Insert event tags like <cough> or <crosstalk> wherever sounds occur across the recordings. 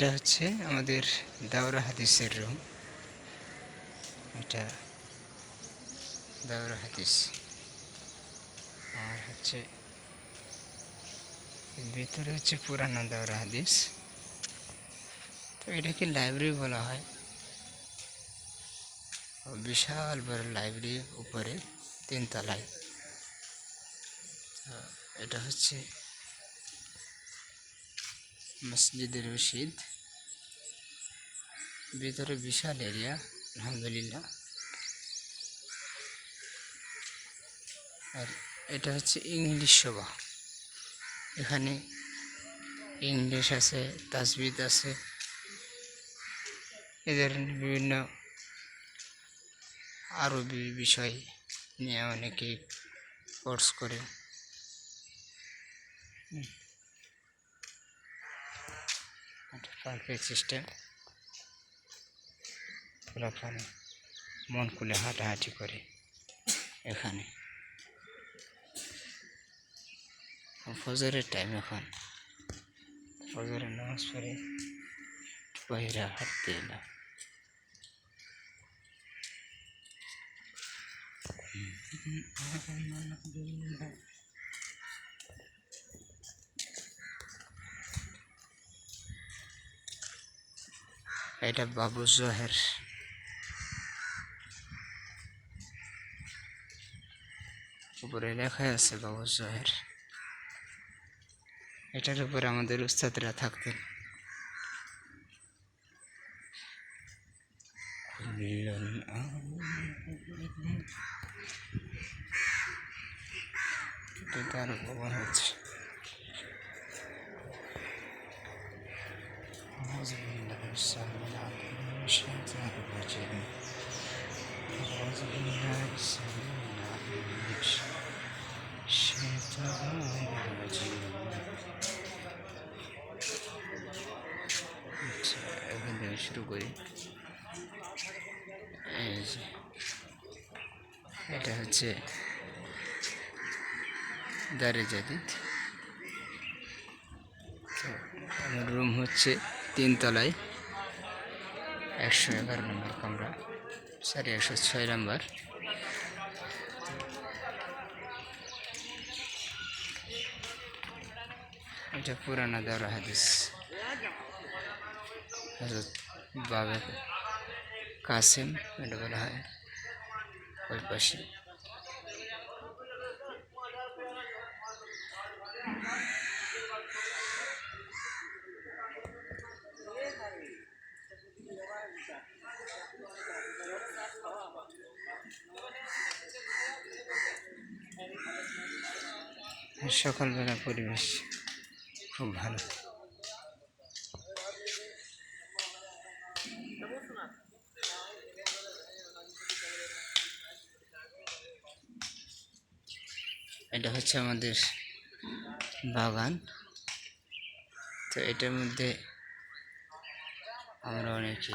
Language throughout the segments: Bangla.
এটা হচ্ছে আমাদের দাওরা হাদিসের রুম। এটা দাওরা হাদিস। আর হচ্ছে ভিতরে হচ্ছে পুরানো দাওরা হাদিস। তো এটাকে লাইব্রেরি বলা হয়। বিশাল বড় লাইব্রেরি উপরে তিনতলায়। এটা হচ্ছে মসজিদের রশিদ। ভিতরে বিশাল এরিয়া আলহামদুলিল্লাহ। আর এটা হচ্ছে ইংলিশ সভা। এখানে ইংলিশ আছে তাসবিদ আছে। এদের বিভিন্ন আরবি বিষয় নিয়ে অনেকেই কোর্স করে। Perfect system. খোলাফানি মন খুলে হাঁটাহাঁটি করে এখানে। ফজরের টাইম এখন। ফজরের নামাজ পড়ে বাইরে হাঁটতে এলাম। এটা বাবু জহের। উপরে লেখা আছে বাবু জহের। এটার উপরে আমাদের উস্তাদরা থাকতেন। শুরু করি। এটা হচ্ছে দারে জাদিদ। আমার রুম হচ্ছে তিনতলায়, একশো এগারো নম্বর কামরা সরি একশো ছয় নম্বর। এটা পুরানা দেওয়া হাদিস। হজরত বাবে কাসিম এটা বলা হয়। ওই পাশে। সকালবেলা পরিবেশ খুব ভালো এটা হচ্ছে আমাদের বাগান। তো এটার মধ্যে আমরা অনেকে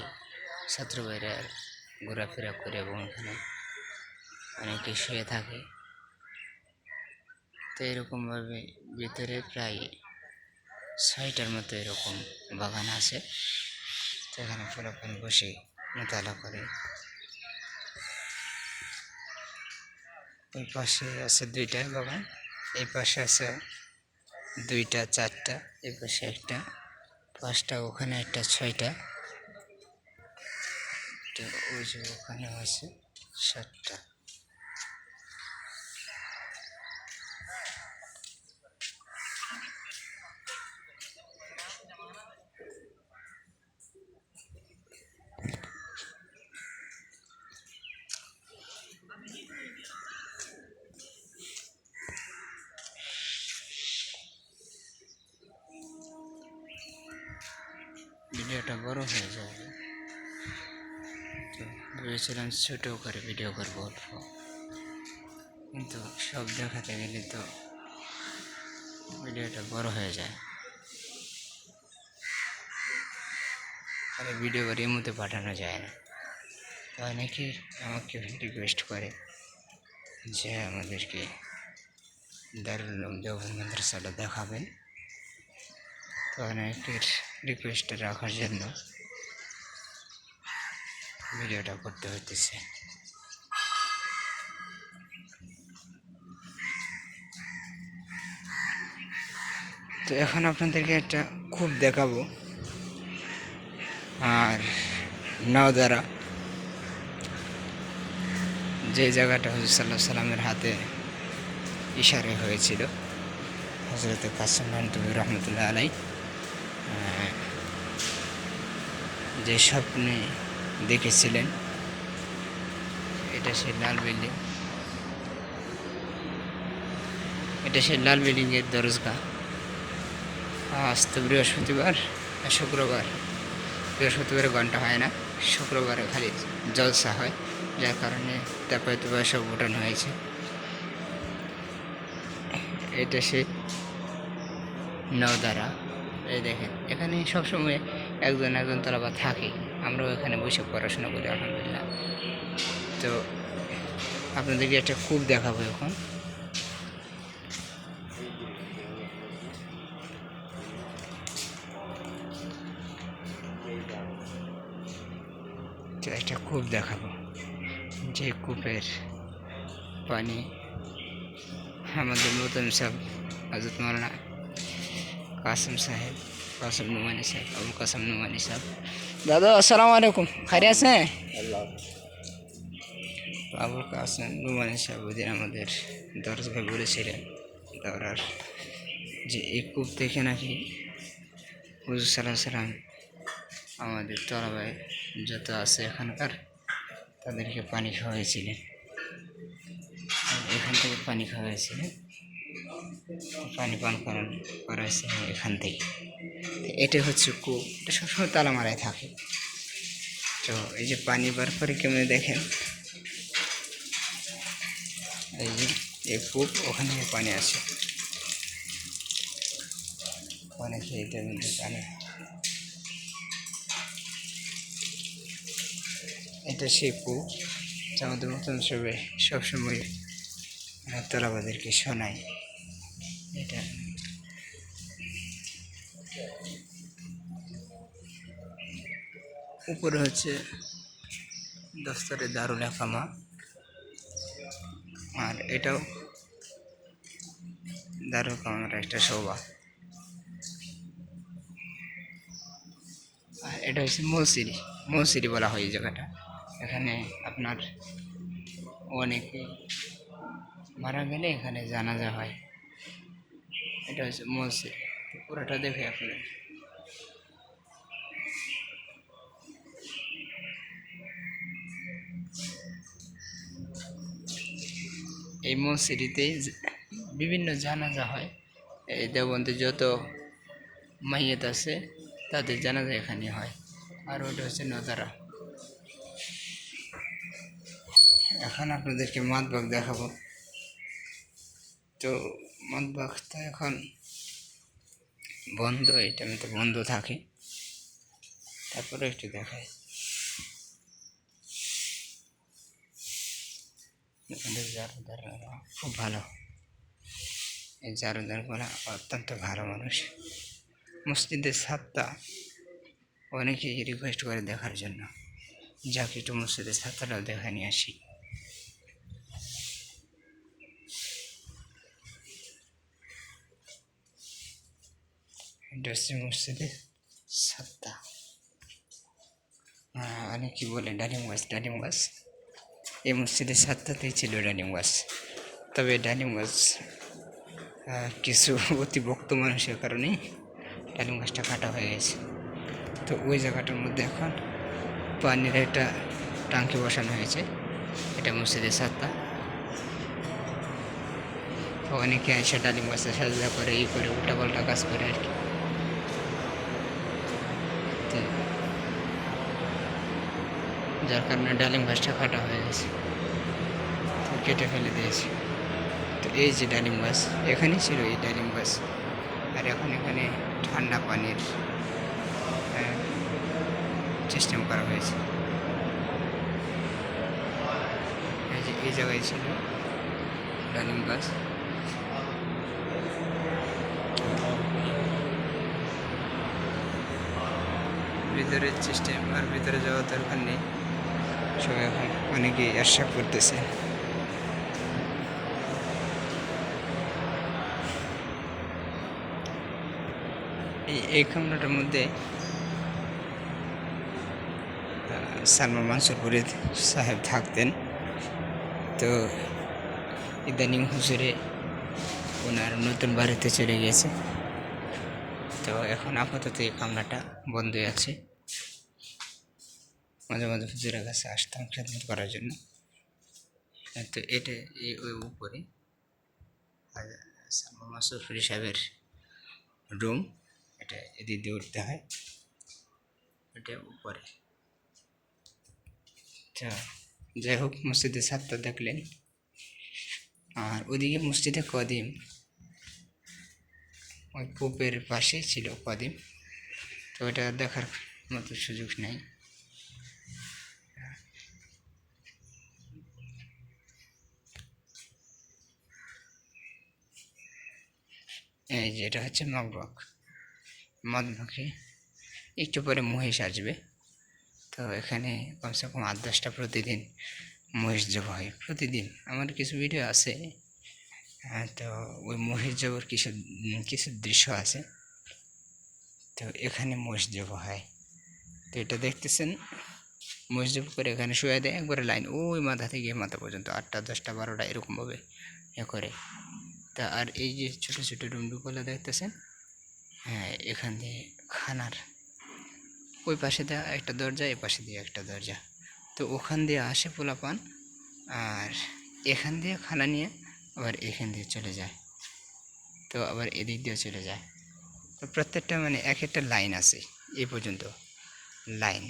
ছাত্র বাইরে ঘোরাফেরা করি এবং এখানে অনেকে শুয়ে থাকে। তো এরকমভাবে ভিতরে প্রায় ছয়টার মতো এরকম বাগান আছে। তো এখানে ফলাফল বসে মোতালা করে। ওই পাশে আছে দুইটা বাগান। এই পাশে আছে দুইটা, চারটা, এই পাশে একটা, পাঁচটা, ওখানে একটা, ছয়টা। ওই যে ওখানে আছে সাতটা। ভেবেছিলাম ছোটো করে ভিডিও করব অল্প। কিন্তু সব দেখাতে গেলে তো ভিডিওটা বড় হয়ে যায়। আর ভিডিও রিমোতে পাঠানো যায় না। তো অনেকে আমাকে রিকোয়েস্ট করে যে আমাদেরকে দারুল দেওবন্দ মাদ্রাসাটা দেখাবেন। তো অনেকের রিকোয়েস্ট রাখার জন্য ভিডিওটা করতে হইতেছে। তো এখন আপনাদেরকে একটা খুব দেখাবো। আর নাও দ্বারা যে জায়গাটা হজরত সাল্লাহ সাল্লামের হাতে ইশারে হয়েছিল হজরত কাসম মাহতুবি রহমতুল্লাহ আলাই যে স্বপ্নে দেখেছিলেন। এটা সেই লাল বিল্ডিং। এটা সেই লাল বিল্ডিংয়ের দরজগা আজ তো বৃহস্পতিবার শুক্রবার। বৃহস্পতিবারে ঘণ্টা হয় না, শুক্রবারে খালি জলসা হয়, যার কারণে তারপরে তো সব উঠানো হয়েছে। এটা সে নওদারা। এই দেখেন, এখানে সবসময় একজন একজন তলাবা থাকে। আমরাও এখানে বসে পড়াশোনা করি, আলহামদুলিল্লাহ। তো আপনাদেরকে একটা কূপ দেখাবো এখন। একটা কূপ দেখাবো, যে কূপের পানি আমাদের নতুন সাহেব হজরত মৌলানা কাসম সাহেব, কাসম নুমানি সাহেব আবুল কাসম নুমানি সাহেব দাদা, আসসালামু আলাইকুম। খারি আছে? আবুল কাসম নুমানি সাহেব ওদিন আমাদের দরজগায় বলেছিলেন দৌড়ার যে এই কূপ থেকে নাকি হুজুর সাল্লাহ সাল্লাম আমাদের তলাবায় যত আছে এখানকার তাদেরকে পানি খাওয়াইছিলেন। এখান থেকে পানি খাওয়াইছিলেন। পানি পান করান করাইছে এখান থেকে। এটা হচ্ছে কূপ। এটা সবসময় তালা মারায় থাকে। তো এই যে পানি বার করে কেমন দেখেন? এই যে এই কূপ, ওখান থেকে পানি আসে। পানি খেয়ে মধ্যে পানি। এটা সেই কূপ যা আমাদের মতন সবে সবসময় তোলাবাদেরকে শোনায়। এটা উপরে হচ্ছে দস্তরে দারুল একামা আর এটাও দারুল কামার একটা শোভা। আর এটা হচ্ছে মৌসিরি। মৌসিরি বলা হয় এই জায়গাটা। এখানে আপনার অনেকে মারা গেলে এখানে জানাজা হয়। এটা হচ্ছে মসজিদ পুরোটা দেখে আপনার এই মসজিদে বিভিন্ন জানাজা হয়। এই দেবন্দে যত মাইয়াত আছে, তাদের জানাজা এখানে হয়। আর ওটা হচ্ছে নদারা এখন আপনাদেরকে মাতবাগ দেখাবো। তো মাতবাগ এখন বন্ধ এই টাইমে তো বন্ধ থাকে। তারপরে একটু দেখাই। এখানের জারুদাররা খুব ভালো। এই জারুদার জারুদারগুলো অত্যন্ত ভালো মানুষ। মসজিদের ছাদটা অনেকেই রিকোয়েস্ট করে দেখার জন্য। যাকে, একটু মসজিদের ছাদটাও দেখা নিয়ে আসি। হচ্ছে মসজিদের ছাদটা। অনেক কি বলে? ডালিম গাছ ডালিম গাছ। এই মসজিদের ছাদটাতেই ছিল ডালিম গাছ তবে ডালিম গাছ কিছু অতি অতিভক্ত মানুষের কারণে ডালিম গাছটা কাটা হয়ে গেছে। তো ওই জায়গাটার মধ্যে এখন পানির একটা টাঙ্কি বসানো হয়েছে, এটা মসজিদের তো অনেকে এসে ডালিম গাছে সাজা করে, ই করে উল্টা পাল্টা কাজ করে আর কি। যার কারণে ডালিম গাছটা কাটা হয়ে গেছে। কেটে ফেলে দিয়েছি। তো এই যে ডালিম গাছ, এখানেই ছিল এই ডালিম গাছ। আর এখন এখানে ঠান্ডা পানির সিস্টেম করা হয়েছে। এই যে, এই জায়গায় ছিল ডালিম গাছ। ভিতরের সিস্টেম আর ভিতরে যাওয়ার দরকার নেই। সবাই এখন অনেকেই আশা করতেছে। এই কামরাটার মধ্যে সালমান মানসুর ফরিদ সাহেব থাকতেন। তো ইদানিং হুজুরে ওনার নতুন বাড়িতে চলে গিয়েছে তো এখন আপাতত এই কামরাটা বন্ধই আছে। মাঝে মাঝে হুজুরের কাছে আসতাম খেদমত করার জন্য। তো এটা এই ওই উপরে। আর সালমান মাসুদ ফরি সাহেবের রুম, এটা এদিক দিয়ে উঠতে হয়। এটা উপরে। আচ্ছা যাই হোক, মসজিদের ছাদটা দেখলেন। আর ওদিকে মসজিদে কদিম, ওই কূপের পাশে ছিল কদিম। তো ওটা দেখার মতো সুযোগ নেই। এই যে এটা হচ্ছে মগবক মদমুখী একটু পরে মহিষ আসবে। তো এখানে কমসে কম আট দশটা প্রতিদিন মহিষ জব হয়। প্রতিদিন আমার কিছু ভিডিও আছে। হ্যাঁ, তো ওই মহিষ জবর কিছু কিছু দৃশ্য আছে। তো এখানে মহিষ জব হয়। তো এটা দেখতেছেন? মহিষ জব করে এখানে শুয়ে দেয়। একবারে লাইন ওই মাথা থেকে মাথা পর্যন্ত। আটটা দশটা বারোটা এরকমভাবে এ করে। তা আর এই যে ছোটো ছোটো রুমটুকুলো দেখতেছেন? হ্যাঁ এখান দিয়ে খানার ওই পাশে দেওয়া একটা দরজা এই পাশে দিয়ে একটা দরজা। তো ওখান দিয়ে আসে পোলাপান আর এখান দিয়ে খানা নিয়ে আবার এখান দিয়ে চলে যায়। তো আবার এদিক দিয়ে চলে যায়। তো প্রত্যেকটা মানে এক একটা লাইন আছে এ পর্যন্ত, লাইন।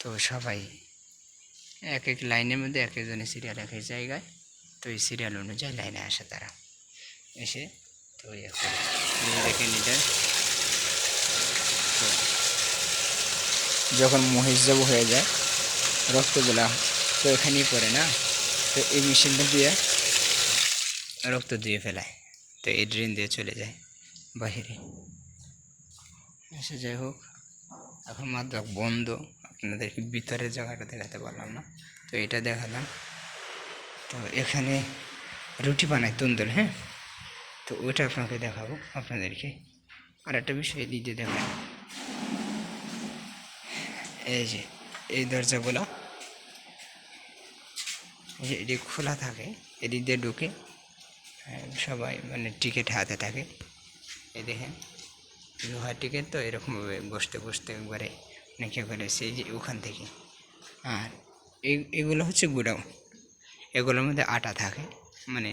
তো সবাই এক এক লাইনের মধ্যে এক একজনের সিরিয়াল, এক এক জায়গায় তো এই সিরিয়াল অনুযায়ী লাইনে আসে তারা। এসে তো ইয়ে করে এটা তো যখন মহিষ জব হয়ে যায় রক্তগুলা তো এখানেই পড়ে না? তো এই মেশিনটা দিয়ে রক্ত দিয়ে ফেলায়। তো এই ড্রেন দিয়ে চলে যায় বাহিরে। এসে যাই হোক, এখন মাত্র বন্ধ। আপনাদেরকে ভিতরের জায়গাটা দেখাতে পারলাম না। তো এটা দেখালাম। তো এখানে রুটি বানায় তন্দুর হ্যাঁ? তো ওইটা আপনাকে দেখাবো আপনাদেরকে। আর একটা বিষয় দিয়ে দেখাবো এই যে এই দরজাগুলো যে এটি খোলা থাকে এদিক দিয়ে ঢুকে আহ, সবাই মানে টিকিট হাতে থাকে। এই দেখেন লোহার টিকিট তো এরকমভাবে বসতে বসতে একবারে অনেকে সেই যে ওখান থেকে। আর এগুলো হচ্ছে গুড়াও এগুলোর মধ্যে আটা থাকে মানে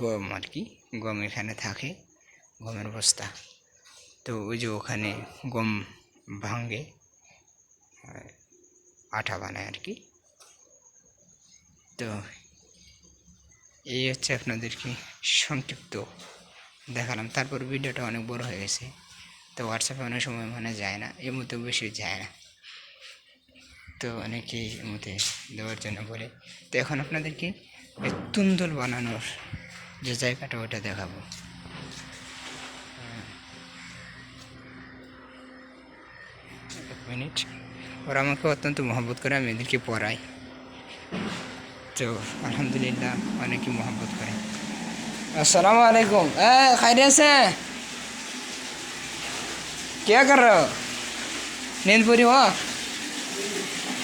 গম আর কি, গম এখানে থাকে, গমের বস্তা। তো ওই যে ওখানে গম ভাঙে আটা বানায় আর কি। তো এই হচ্ছে আপনাদেরকে সংক্ষিপ্ত দেখালাম। তারপর ভিডিওটা অনেক বড় হয়ে গেছে, তো হোয়াটসঅ্যাপে অনেক সময় মানে যায় না এর মধ্যে বেশি যায় না। তো অনেকেই মতে দেওয়ার জন্য বলে। তো এখন আপনাদেরকে তুন্দল বানানোর যে জায়গাটা ওটা দেখাবো। এক মিনিট। ওরা আমাকে অত্যন্ত মহব্বত করে, আমি এদেরকে পড়াই। তো আলহামদুলিল্লাহ অনেকে মহব্বত করে। আসসালামু আলাইকুম। হ্যাঁ খাইরে আছে? কে কর? নীন্দপুরি হওয়া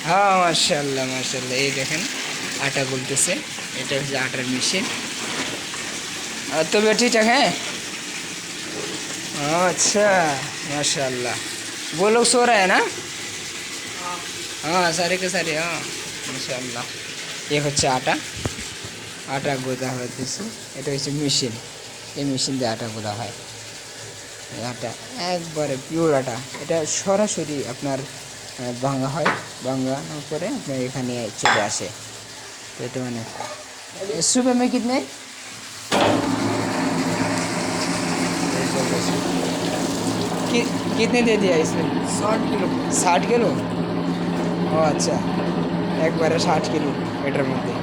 হ্যাঁ মার্শাল্লাহ মার্শাল্লাহ এই দেখেন আটা গুলতেছে এটা হচ্ছে আটার মেশিন আর তো বেটি ঠিক হ্যাঁ अच्छा माशाल्लाह वो लोग सो रहे हैं ना हाँ सारे के सारे हाँ माशाल्लाह ये হচ্ছে আটা আটা গোদা হতেছে এটা হচ্ছে মেশিন এই মেশিন দিয়ে আটা গোদা হয় এই আটা একবারে পিওর আটা এটা সরাসরি আপনার আহ, ভাঙা হয় ভাঙানোর পরে আপনার এখানে চলে আসে তো এটা মানে सुबह में कितने कि, कितने दे दिया इसमें साठ किलो ষাট কিলো ও আচ্ছা একবারে ষাট কিলো এটার মধ্যে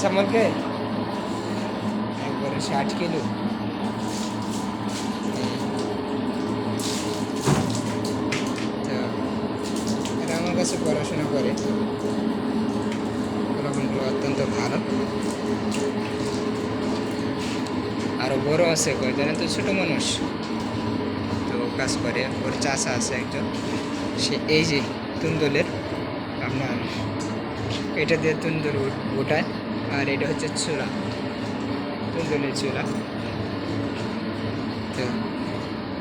সামলকে একবারে ষাট কিলো পড়াশোনা করে। ফলাফলগুলো অত্যন্ত ভালো। আরও বড় আছে কয়েকজনে তো? ছোটো মানুষ। তো কাজ করে, ওর চাষা আছে একজন। সে এই যে তুন্দলের আপনার, এটা দিয়ে তুন্দল উঠায়, আর এটা হচ্ছে চূড়া, তুন্দলের চূড়া। তো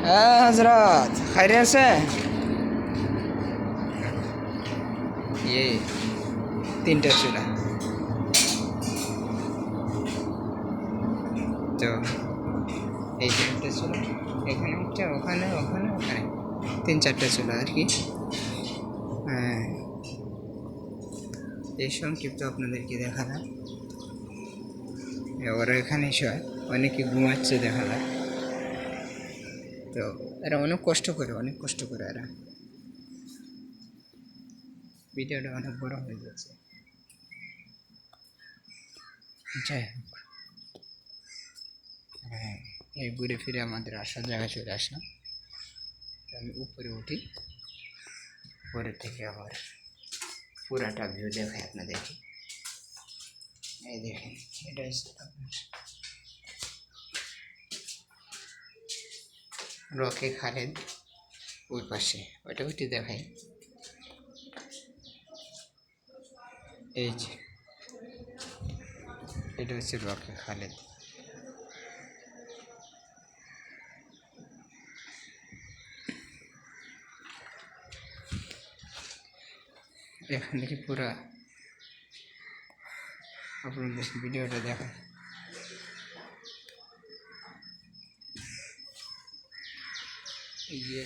হ্যাঁ হজরত খাইরে আছে? ইয়ে তিনটা চূড়া তো এই তিনটা চূড়া এখানে একটা ওখানে ওখানে ওখানে। তিন চারটা চূড়া আর কি। হ্যাঁ। এই সংক্ষিপ্ত আপনাদেরকে দেখালাম। ওরা এখানে শয় অনেকে ঘুমাচ্ছে দেখালাম। তো এরা অনেক কষ্ট করে, অনেক কষ্ট করে এরা। ভিডিওটা অনেক বড় হয়ে যাচ্ছে যাই হোক। হ্যাঁ এই ঘুরে ফিরে আমাদের আসার জায়গায় চলে আসলাম। তো আমি উপরে উঠি। উপরে থেকে আবার পুরাটা ভিউ দেখাই আপনাদেরকে। এই দেখেন, এটা আপনার রকে খালেদ ওই পাশে। ওইটা ওইটি দেখাই। এই যে। এটা হচ্ছে রকে খালেদ। এখান থেকে পুরা আপনাদের ভিডিওটা দেখা। এই যে।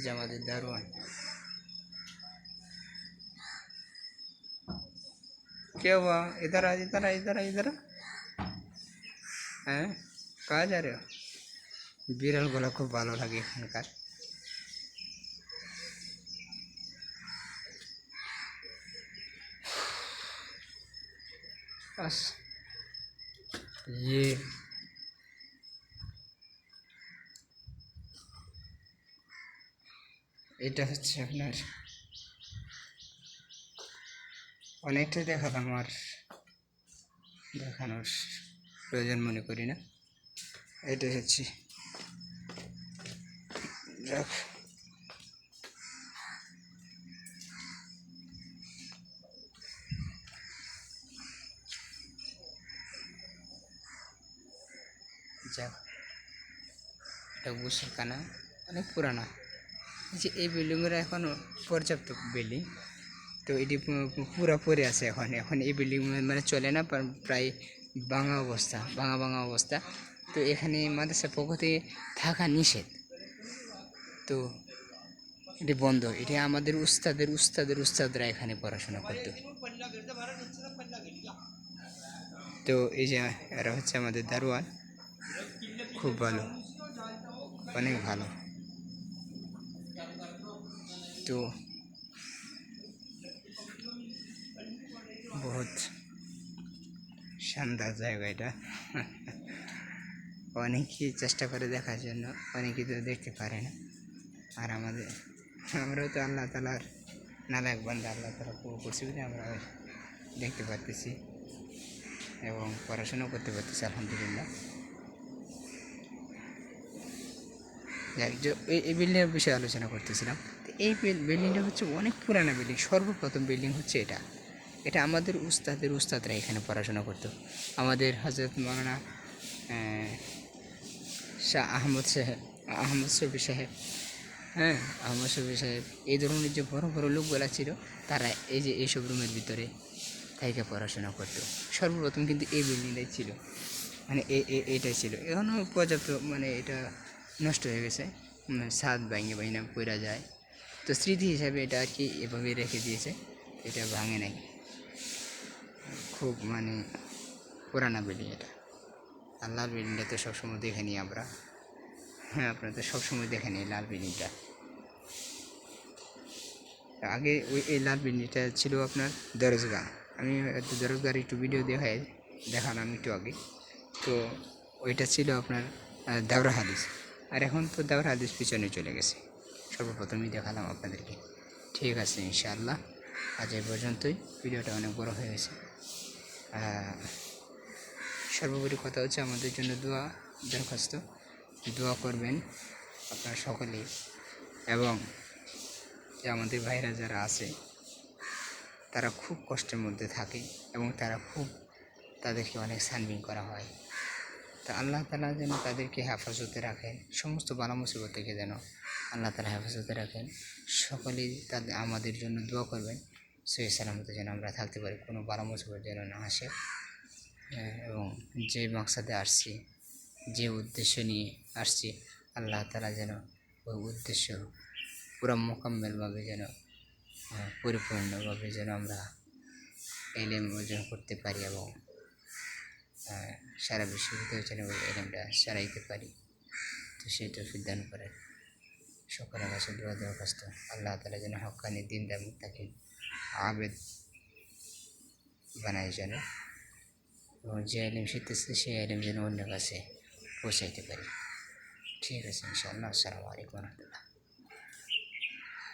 এই যে আমাদের দারোয়ান क्या हुआ इधर आ इधर आ इधर आ इधर आ হ্যাঁ কাজ আরে বিড়ালগুলো খুব ভালো লাগে এখানকার আস ইয়ে এটা হচ্ছে আপনার অনেকটাই দেখালাম আর দেখানোর প্রয়োজন মনে করি না। এটা হচ্ছে যাক যাক, এটা গোসলখানা অনেক পুরানা। যে এই বিল্ডিংয়ের এখনও পর্যাপ্ত বিল্ডিং। তো এটি পরে আছে এখন। এখন এই বিল্ডিং মানে চলে না প্রায় ভাঙা অবস্থা, ভাঙা ভাঙা অবস্থা। তো এখানে মাদ্রাসার পক্ষ থেকে থাকা নিষেধ। তো এটি বন্ধ। এটি আমাদের উস্তাদের উস্তাদের, উস্তাদরা এখানে পড়াশোনা করতো। তো এই যে এরা হচ্ছে আমাদের দারোয়ান। খুব ভালো, অনেক ভালো। তো বহুত শানদার জায়গা এটা। <laughs> অনেকেই চেষ্টা করে দেখার জন্য, অনেকেই তো দেখতে পারে না। আর আমাদের, আমরাও তো আল্লাহ তালার নালায়ক বান্ধা আল্লাহ তালা পুরো করছি বলে আমরা দেখতে পারতেছি এবং পড়াশোনা করতে পারতেছি, আলহামদুলিল্লাহ। এই- এই বিল্ডিংয়ের বিষয়ে আলোচনা করতেছিলাম। এই বিল- বিল্ডিংটা হচ্ছে অনেক পুরানা বিল্ডিং, সর্বপ্রথম বিল্ডিং হচ্ছে এটা। এটা আমাদের উস্তাদের, উস্তাদরা এখানে পড়াশোনা করতো। আমাদের হজরত মৌলানা শাহ আহমদ সাহেব, আহমদ শফি সাহেব হ্যাঁ আহমদ শফি সাহেব, এই ধরনের যে বড় বড় লোকগুলা ছিল, তারা এই যে এইসব রুমের ভিতরে থেকে পড়াশোনা করতো। সর্বপ্রথম কিন্তু এই বিল্ডিংটাই ছিল। মানে এটাই ছিল। এখনও পর্যাপ্ত মানে এটা নষ্ট হয়ে গেছে। মানে ছাদ ভাঙে ভাঙে পড়া যায়। তো স্মৃতি হিসাবে এটা আর কি এভাবে রেখে দিয়েছে। এটা ভাঙে নাই। খুব মানে পুরানা বিল্ডিং এটা। আর লাল বিল্ডিংটা তো সবসময় দেখে নিই আমরা। হ্যাঁ আপনারা তো সবসময় দেখে নিই লাল বিল্ডিংটা আগে ওই, এই লাল বিল্ডিংটা ছিল আপনার দরজগা। আমি দরজগার একটু ভিডিও দেখাই দেখালাম একটু আগে। তো ওইটা ছিল আপনার দেওরা হাদিস। আর এখন তো দেওয়ার হাদিস পিছনে চলে গেছে। সর্বপ্রথমই দেখালাম আপনাদেরকে। ঠিক আছে, ইনশাআল্লাহ। আজ এই পর্যন্তই। ভিডিওটা অনেক বড় হয়ে গেছে। সর্বোপরি কথা হচ্ছে আমাদের জন্য দোয়া, দরখাস্ত। দোয়া করবেন আপনারা সকলেই এবং যে আমাদের ভাইরা যারা আছে, তারা খুব কষ্টের মধ্যে থাকে এবং তারা খুব তাদেরকে অনেক সানবিন করা হয়। তা আল্লাহ তালা যেন তাদেরকে হেফাজতে রাখেন, সমস্ত বালা মুসিবত থেকে যেন আল্লাহ তালা হেফাজতে রাখেন। সকলেই তাদের আমাদের জন্য দোয়া করবেন। সেই সালামতে যেন আমরা থাকতে পারি, কোনো বালা মুসিবত যেন না আসে। এবং যে মাকসাদে আসছি, যে উদ্দেশ্য নিয়ে আসছি, আল্লাহ তালা যেন ওই উদ্দেশ্য পুরো মোকাম্মেলভাবে যেন পরিপূর্ণভাবে যেন আমরা এলেম অর্জন করতে পারি এবং সারা বিশ্ববিদ্যালয় যেন ওই এলেমটা সারাইতে পারি। তো সেই তৌফিক দান করেন সকলের কাছে দোয়া দরখাস্ত আল্লাহ তালা যেন হকানি দিন দাম তাকে আবেদ বানায় যেন এবং যে আইলেম শিখতেছে, সেই আইলেম যেন অন্য কাছে পৌঁছাইতে পারি। ঠিক আছে, ইনশাআল্লাহ। আসসালামু আলাইকুম রহমতুল্লাহ।